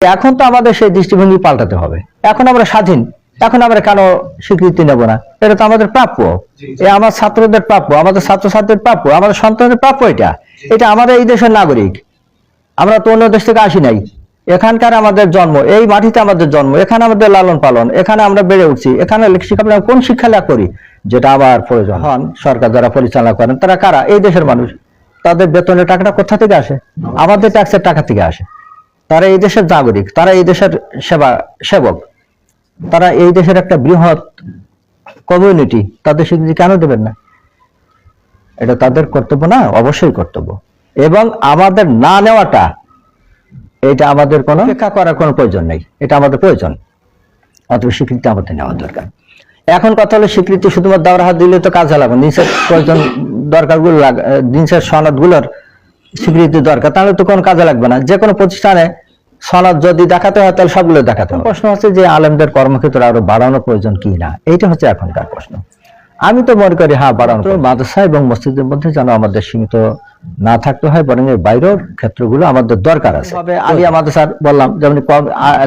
এখন তো আমাদের সেই দৃষ্টিভঙ্গি পাল্টাতে হবে। এখন আমরা স্বাধীন। এখন আমরা কেন স্বীকৃতি নেব না? এটা তো আমাদের প্রাপ্য। এ আমার ছাত্রদের প্রাপ্য আমাদের ছাত্রছাত্রীদের প্রাপ্য আমাদের সন্তানদের প্রাপ্য এটা। এটা আমাদের এই দেশের নাগরিক। আমরা তো অন্য দেশ থেকে আসি নাই। এখানকার আমাদের জন্ম এই মাটিতে আমাদের জন্ম এখানে আমাদের লালন পালন এখানে আমরা বেড়ে উঠছি এখানে শিক্ষা কোন শিক্ষা লাভ করি? যেটা আবার প্রয়োজন হন সরকার যারা পরিচালনা করেন তারা কারা? এই দেশের মানুষ। তাদের বেতনের টাকাটা কোথা থেকে আসে? আমাদের ট্যাক্সের টাকা থেকে আসে। তারা এই দেশের নাগরিক, তারা এই দেশের সেবা, সেবক, তারা এই দেশের একটা বৃহৎ কমিউনিটি তাদের স্বীকৃতি কেন দেবেন না? এটা তাদের কর্তব্য না, অবশ্যই কর্তব্য। এবং আমাদের না নেওয়াটা, এটা আমাদের কোনো অপেক্ষা করার কোনো প্রয়োজন নেই, এটা আমাদের প্রয়োজন। অথবা স্বীকৃতি আমাদের নেওয়া দরকার। এখন কথা হলো স্বীকৃতি শুধুমাত্র দেওয়ার হাত দিলে তো কাজে লাগবে, নিচের প্রয়োজন দরকারগুলো নিচের সনদগুলোর স্বীকৃতি দরকার তাহলে তো কোনো কাজে লাগবে না। যে কোনো প্রতিষ্ঠানে সনদ যদি দেখাতে হয় তাহলে সবগুলো দেখাতে হবে। প্রশ্ন হচ্ছে যে আলেমদের কর্মক্ষেত্র আরও বাড়ানো প্রয়োজন কি না? এইটা হচ্ছে এখনকার প্রশ্ন। আমি তো মনে করি হ্যাঁ বাড়ানো মাদ্রাসা এবং মসজিদের মধ্যে যেন আমাদের সীমিত না থাকতে হয় বরং এর বাইরের ক্ষেত্রগুলো আমাদের দরকার আছে। তবে আলিয়া মাদ্রাসার বললাম যেমন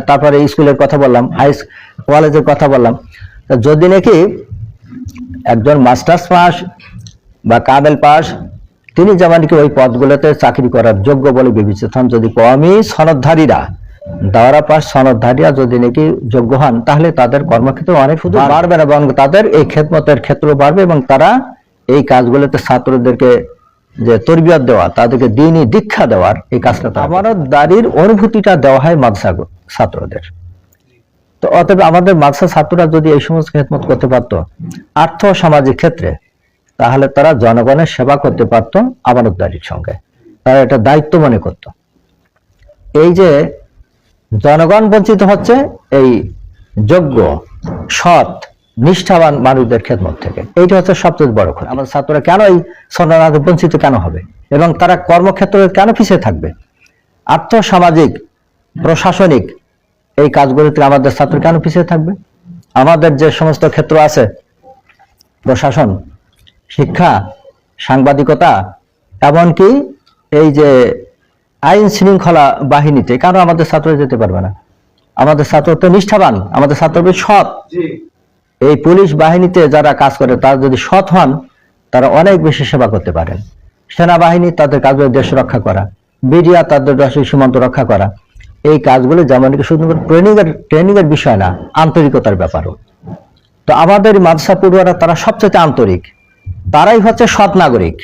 তারপরে স্কুলের কথা বললাম হাই কলেজের কথা বললাম। যদি নাকি একজন মাস্টার্স পাস বা কাবেল পাস তিনি যেমন কি ওই পদগুলোতে চাকরি করার যোগ্য বলে বিবেচিত হন। যদি কমই সনদধারীরা দাওরা পাস সনদধারীরা যদি নাকি যোগ্য হন তাহলে তাদের কর্মক্ষেত্র অনেক শুধু বাড়বে। না এবং তাদের এই খেদমতের ক্ষেত্র বাড়বে এবং তারা এই কাজগুলোতে ছাত্রদেরকে যে তরবিয়ত দেওয়া তাদেরকে দিনই দীক্ষা দেওয়ার এই কাজটা আমারও দাঁড়ির অনুভূতিটা দেওয়া হয় মাদ্রাসা ছাত্রদের। তো অতএব আমাদের মাদ্রাসা ছাত্ররা যদি এই সমস্ত খেদমত করতে পারতো আর্থ সামাজিক ক্ষেত্রে তাহলে তারা জনগণের সেবা করতে পারতো আমানতদারির সঙ্গে। তারা এটা দায়িত্ব মনে করত। এই যে জনগণ বঞ্চিত হচ্ছে, এই যোগ্য, সৎ, নিষ্ঠাবান মানুষদের খেদমত থেকে। এইটা হচ্ছে সবচেয়ে বড় কথা আমাদের ছাত্ররা কেন এই সন্ন্যাস বঞ্চিত কেন হবে? এবং তারা কর্মক্ষেত্রে কেন পিছিয়ে থাকবে? আর্থ সামাজিক প্রশাসনিক এই কাজগুলিতে আমাদের ছাত্র কেন পিছিয়ে থাকবে? আমাদের যে সমস্ত ক্ষেত্র আছে, প্রশাসন শিক্ষা সাংবাদিকতা এমনকি এই যে আইন শৃঙ্খলা বাহিনীতে কেন আমাদের ছাত্র যেতে পারবে না? আমাদের ছাত্র তো নিষ্ঠাবান আমাদের ছাত্র সৎ। এই পুলিশ বাহিনীতে যারা কাজ করে তারা যদি সৎ হন তারা অনেক বেশি সেবা করতে পারেন। সেনাবাহিনী তাদের কাজ দেশ রক্ষা করা মিডিয়া তাদের দেশের সীমান্ত রক্ষা করা। এই কাজগুলো যেমন কি শুধুমাত্র ট্রেনিং এর ট্রেনিং এর বিষয় না আন্তরিকতার ব্যাপারও। তো আমাদের মাদ্রাসা পড়ুয়ারা তারা সবচেয়ে আন্তরিক। তারাই হচ্ছে সৎ নাগরিক।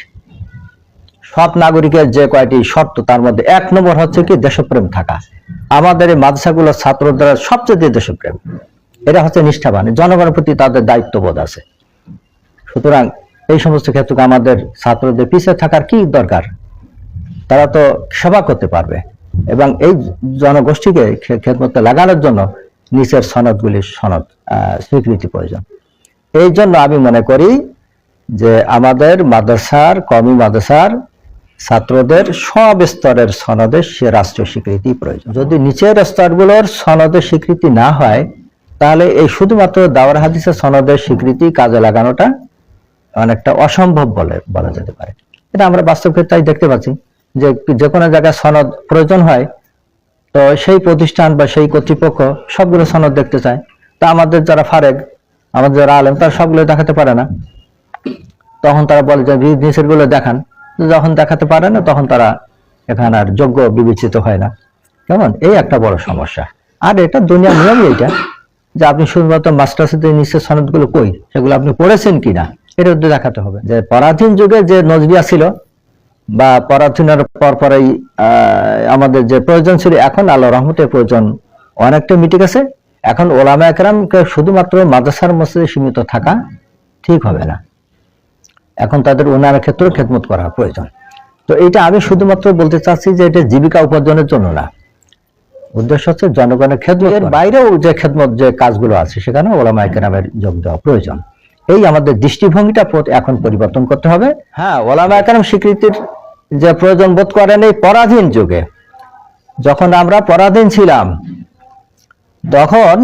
সৎ নাগরিকের যে কয়টি শর্ত, তার মধ্যে এক নম্বর হচ্ছে কি দেশপ্রেম থাকা। আমাদের এই মাদ্রাসাগুলোর ছাত্রদের সবচেয়ে দেশপ্রেম। এটা হচ্ছে নিষ্ঠাবান, জনগণের প্রতি তাদের দায়িত্ববোধ আছে। সুতরাং এই সমস্ত ক্ষেত্রে আমাদের ছাত্রদের পিছিয়ে থাকার কি দরকার? তারা তো সেবা করতে পারবে এবং এই জনগোষ্ঠীকে খেদমতে লাগানোর জন্য নিচের সনদগুলির সনদ স্বীকৃতি প্রয়োজন। এই জন্য আমি মনে করি যে আমাদের মাদ্রাসার কমি মাদ্রাসার ছাত্রদের সব স্তরের সনদের সে রাষ্ট্রীয় স্বীকৃতি প্রয়োজন। যদি নিচের স্তরগুলোর সনদের স্বীকৃতি না হয়, তাহলে এই শুধুমাত্র দাওয়ার হাদিসের সনদের স্বীকৃতি কাজে লাগানোটা অনেকটা অসম্ভব বলে বলা যেতে পারে। এটা আমরা বাস্তব ক্ষেত্রে তাই দেখতে পাচ্ছি যে যে কোনো জায়গায় সনদ প্রয়োজন হয়, তো সেই প্রতিষ্ঠান বা সেই কর্তৃপক্ষ সবগুলো সনদ দেখতে চায়। তা আমাদের যারা ফারেক আমাদের যারা আলেম, তারা সবগুলো দেখাতে পারে না। তখন তারা বলে যে গুলো দেখান। যখন দেখাতে পারে না তখন তারা এখানে আর যোগ্য বিবেচিত হয় না। কেমন? এই একটা বড় সমস্যা। আর এটা দুনিয়ার নিয়মই এটা যে আপনি শুধুমাত্র মাস্টার্সের নিচের সনদগুলো কই সেগুলো আপনি পড়েছেন কিনা এটা তো দেখাতে হবে। যে পরাধীন যুগে যে নজরিয়া ছিল বা পরাধীনের পর পরেই আহ, আমাদের যে প্রয়োজন ছিল এখন আল্লাহ রহমতের প্রয়োজন অনেকটা মিটে গেছে। এখন ওলামা একরামকে শুধুমাত্র মাদ্রাসার মসজিদে সীমিত থাকা ঠিক হবে না। এখন তাদের উন্নয়নের ক্ষেত্রেও খেদমত করা প্রয়োজন। তো এটা আমি শুধুমাত্র বলতে চাচ্ছি যে এটা জীবিকা উপার্জনের জন্য না। উদ্দেশ্য হচ্ছে জনগণের খেদমত এর বাইরেও যে খেদমত যে কাজগুলো আছে সেখানে ওলামা একরামের যোগ দেওয়া প্রয়োজন। এই আমাদের দৃষ্টিভঙ্গিটা এখন পরিবর্তন করতে হবে। হ্যাঁ ওলামা একরাম স্বীকৃতির যে প্রয়োজন বোধ করেন এই পরাধীন যুগে। যখন আমরা পরাধীন ছিলাম তখন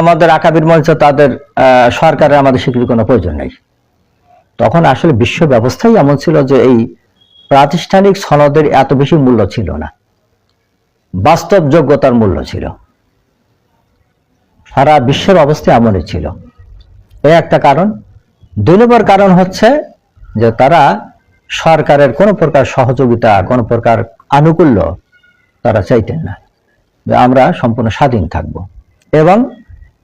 আমাদের আকাবির মঞ্চ তাদের আহ, সরকারের আমাদের স্বীকৃতির কোনো প্রয়োজন নেই। তখন আসলে বিশ্ব ব্যবস্থাই এমন ছিল যে এই প্রাতিষ্ঠানিক সনদের এত বেশি মূল্য ছিল না। বাস্তব যোগ্যতার মূল্য ছিল। সারা বিশ্বের অবস্থা এমনই ছিল। এ একটা কারণ। দুই নম্বর কারণ হচ্ছে যে তারা সরকারের কোনো প্রকার সহযোগিতা, কোনো প্রকার আনুকূল্য তারা চাইতেন না আমরা সম্পূর্ণ স্বাধীন থাকব। এবং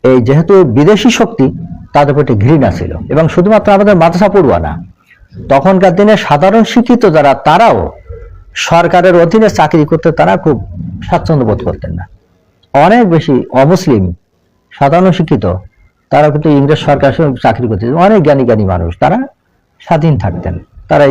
এই যেহেতু বিদেশি শক্তি তাদের প্রতি ঘৃণা ছিল। এবং শুধুমাত্র আমাদের মাদ্রাসা পড়ুয়া না, তখনকার দিনে সাধারণ শিক্ষিত যারা, তারাও সরকারের অধীনে চাকরি করতে তারা খুব স্বাচ্ছন্দ্য বোধ করতেন না। অনেক বেশি অমুসলিম, সাধারণ শিক্ষিত তারা কিন্তু ইংরেজ সরকার চাকরি করতে অনেক জ্ঞানী জ্ঞানী মানুষ, তারা স্বাধীন থাকতেন। তারা